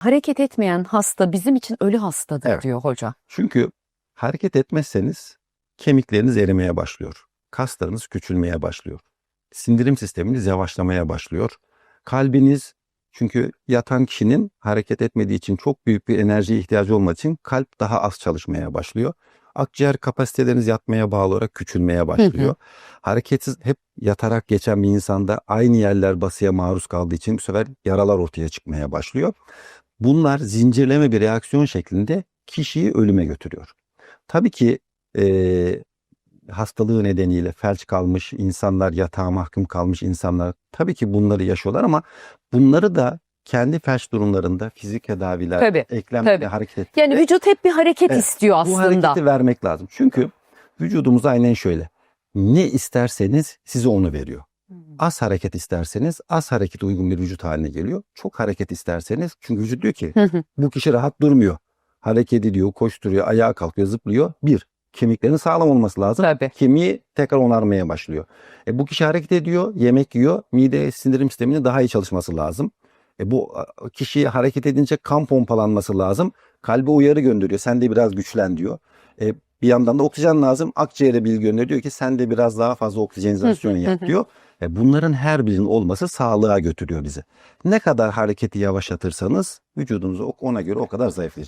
Hareket etmeyen hasta bizim için ölü hastadır Evet. diyor hoca. Çünkü hareket etmezseniz kemikleriniz erimeye başlıyor. Kaslarınız küçülmeye başlıyor. Sindirim sisteminiz yavaşlamaya başlıyor. Kalbiniz çünkü yatan kişinin hareket etmediği için çok büyük bir enerjiye ihtiyacı olmadığı için kalp daha az çalışmaya başlıyor. Akciğer kapasiteleriniz yatmaya bağlı olarak küçülmeye başlıyor. Hareketsiz hep yatarak geçen bir insanda aynı yerler basıya maruz kaldığı için bu sefer yaralar ortaya çıkmaya başlıyor. Bunlar zincirleme bir reaksiyon şeklinde kişiyi ölüme götürüyor. Tabii ki eee, hastalığı nedeniyle felç kalmış insanlar, yatağa mahkum kalmış insanlar tabii ki bunları yaşıyorlar ama bunları da kendi felç durumlarında fizik tedaviler, Tabii, eklem tabii. hareket Yani vücut hep bir hareket Evet, istiyor bu aslında. hareketi vermek lazım. Çünkü vücudumuz aynen şöyle. Ne isterseniz size onu veriyor. Az hareket isterseniz az hareket uygun bir vücut haline geliyor. Çok hareket isterseniz çünkü vücut diyor ki bu kişi rahat durmuyor. Hareket ediyor, koşturuyor, ayağa kalkıyor, zıplıyor. Bir, kemiklerin sağlam olması lazım. Tabii. Kemiği tekrar onarmaya başlıyor. E, bu kişi hareket ediyor, yemek yiyor, mide sindirim sisteminin daha iyi çalışması lazım. E, bu a, kişi hareket edince kan pompalanması lazım. Kalbe uyarı gönderiyor. Sen de biraz güçlen diyor. E, bir yandan da oksijen lazım. Akciğere bilgi gönderiyor ki sen de biraz daha fazla oksijenizasyon yap diyor. E, bunların her birinin olması sağlığa götürüyor bizi. Ne kadar hareketi yavaşlatırsanız vücudunuz ona göre o kadar zayıflayacak.